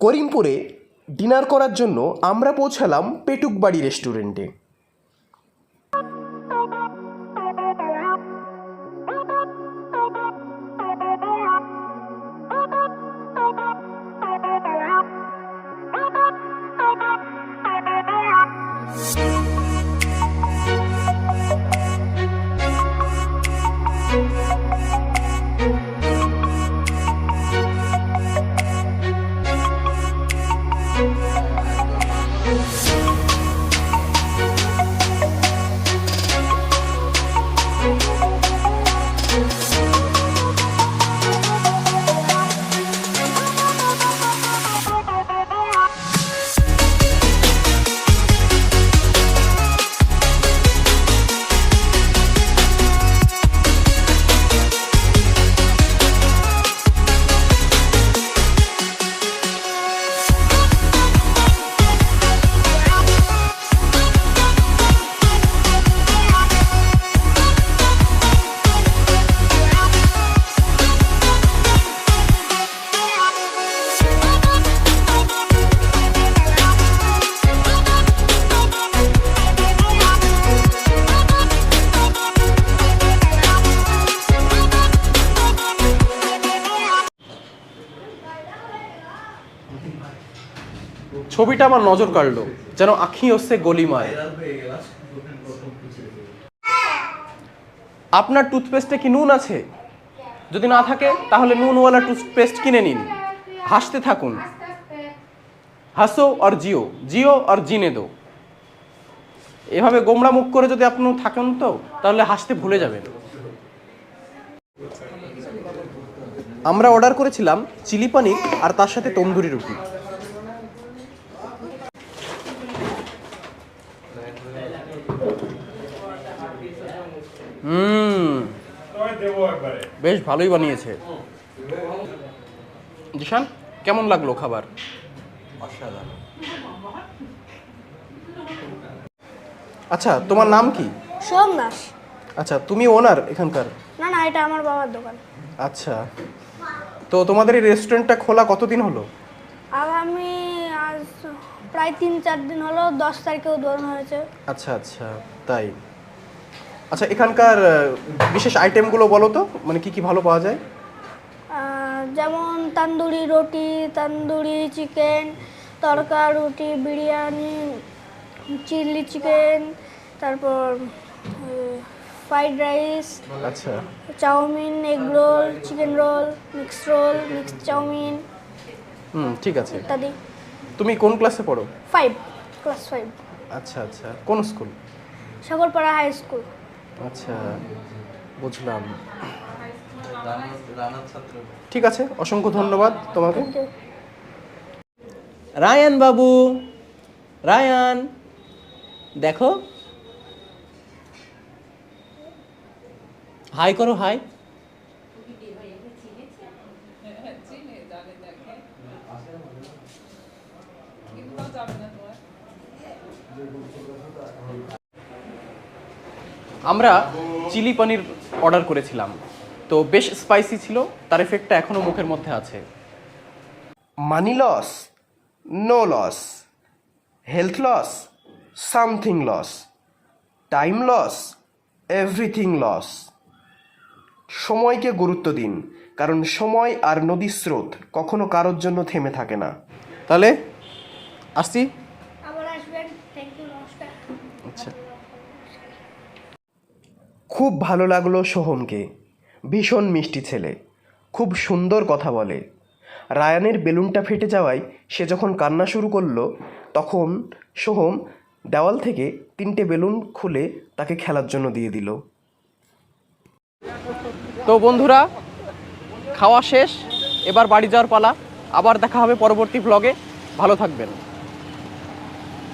করিমপুরে dinner করার জন্য আমরা পৌঁছালাম পেটুকবাড়ি রেস্টুরেন্টে। ছবিটা আমার নজর কাড়লো, যেন আখি হচ্ছে গলিমায় আপনার টুথপেস্টে কি নুন আছে? যদি না থাকে, তাহলে নুনওয়ালা টুথপেস্ট কিনে নিন। হাসতে থাকুন। হাসো আর জিও জিও আর জিনে দো। এভাবে গোমড়া মুখ করে যদি আপনি থাকেন তো, তাহলে হাসতে ভুলে যাবেন। আমরা অর্ডার করেছিলাম চিলি পানির আর তার সাথে তন্দুরি রুটি। হুম। বেশ ভালোই বানিয়েছে। জিশান কেমন লাগল খাবার? আচ্ছা তোমার নাম কি? সোমনাথ। আচ্ছা তুমি ওনার এখানকার? না না এটা আমার বাবার দোকান। আচ্ছা। তো তোমাদের এই রেস্টুরেন্টটা খোলা কতদিন হলো? আগামী আজ প্রায় তিন চার দিন হলো দশ তারিখে উদ্বোধন হয়েছে। আচ্ছা আচ্ছা তাই। আচ্ছা এখানকার বিশেষ আইটেমগুলো বলো তো মানে কি কি ভালো পাওয়া যায়? যেমন তান্দুরি রুটি তান্দুরি চিকেন তড়কা রুটি বিরিয়ানি চিলি চিকেন তারপর ফ্রাইড রাইস আচ্ছা। Chowmein egg roll chicken roll mix roll mix chowmein হুম ঠিক আছে। ইত্যাদি। তুমি কোন ক্লাসে পড়ো? Five class five. আচ্ছা আচ্ছা। কোন স্কুল? Sagarpara high school. আচ্ছা বুঝলাম। ঠিক আছে অসংখ্য ধন্যবাদ তোমাকে। রায়ান বাবু রায়ান। দেখো হাই করো, হাই। আমরা চিলি পনির অর্ডার করেছিলাম। তো বেশ স্পাইসি ছিল, তার এফেক্টটা এখনও মুখের মধ্যে আছে। Money loss no loss health loss something loss time loss everything loss সময়কে গুরুত্ব দিন কারণ সময় আর নদীর স্রোত কখনো কারোর জন্য থেমে থাকে না। তাহলে আসছি। আচ্ছা। খুব ভালো লাগল সোহমকে। ভীষণ মিষ্টি ছেলে। খুব সুন্দর কথা বলে। রায়ানের বেলুনটা ফেটে যাওয়ায় সে যখন কান্না শুরু করল তখন সোহম দেওয়াল থেকে তিনটে বেলুন খুলে তাকে খেলার জন্য দিয়ে দিল। তো বন্ধুরা, খাওয়া শেষ, এবার বাড়ি যাওয়ার পালা। আবার দেখা হবে পরবর্তী ব্লগে ভালো থাকবেন।